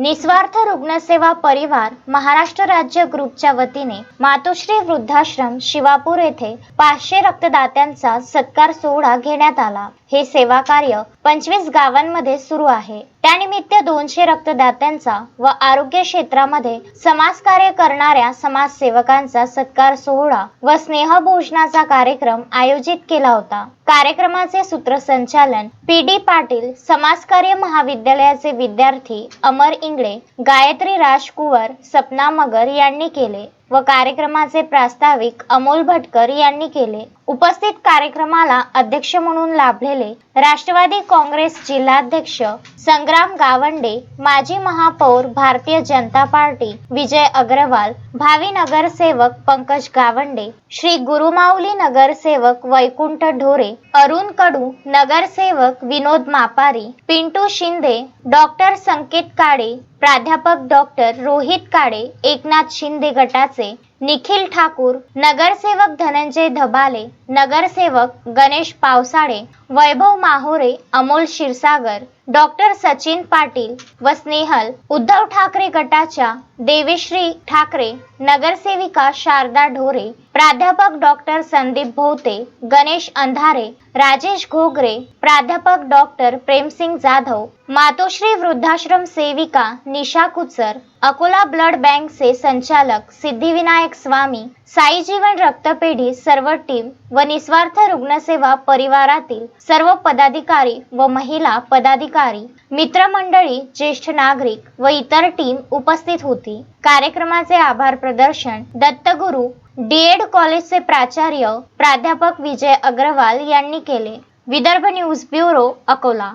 निस्वार्थ रुग्णसेवा परिवार महाराष्ट्र राज्य ग्रुपच्या वतीने मातोश्री वृद्धाश्रम शिवापूर येथे पाचशे रक्तदात्यांचा सत्कार सोहळा घेण्यात आला. हे सेवा कार्य पंचवीस गावांमध्ये सुरू आहे. त्यानिमित्त दोनशे रक्तदात्यांचा व आरोग्य क्षेत्रामध्ये समाजकार्य करणाऱ्या समाजसेवकांचा सत्कार सोहळा व स्नेहभोजनाचा कार्यक्रम आयोजित केला होता. कार्यक्रमाचे सूत्रसंचालन पी डी पाटील समाजकार्य महाविद्यालयाचे विद्यार्थी अमर इंगळे गायत्री राजकुवर सपना मगर यांनी केले. व कार्यक्रमाचे प्रास्ताविक अमोल भटकर यांनी केले. उपस्थित कार्यक्रमाला अध्यक्ष म्हणून लाभलेले राष्ट्रवादी काँग्रेस जिल्हाध्यक्ष संग्राम गावंडे माजी महापौर भारतीय जनता पार्टी विजय अग्रवाल भावी नगरसेवक पंकज गावंडे श्री गुरुमाऊली नगरसेवक वैकुंठ ढोरे अरुण कडू नगरसेवक विनोद मापारी पिंटू शिंदे डॉक्टर संकेत काळे प्राध्यापक डॉक्टर रोहित काळे एकनाथ शिंदे गटाचे निखिल ठाकूर नगरसेवक धनंजय धबाले नगरसेवक गणेश पावसाळे वैभव माहोरे अमोल क्षीरसागर डॉक्टर सचिन पाटील व स्नेहल उद्धव ठाकरे गटाच्या देवीश्री ठाकरे नगरसेविका शारदा ढोरे प्राध्यापक डॉक्टर संदीप भोवते गणेश अंधारे राजेश घोगरे प्राध्यापक डॉक्टर प्रेमसिंग जाधव मातोश्री वृद्धाश्रम सेविका निशा कुचर अकोला ब्लड बँकचे संचालक सिद्धिविनायक स्वामी साई जीवन रक्तपेढी सर्व टीम व निस्वार्थ रुग्णसेवा परिवारातील सर्व पदाधिकारी व महिला पदाधिकारी मित्रमंडळी ज्येष्ठ नागरिक व इतर टीम उपस्थित होती. कार्यक्रमाचे आभार प्रदर्शन दत्तगुरू डीएड कॉलेजचे प्राचार्य प्राध्यापक विजय अग्रवाल यांनी केले. Vidarbha news bureau Akola.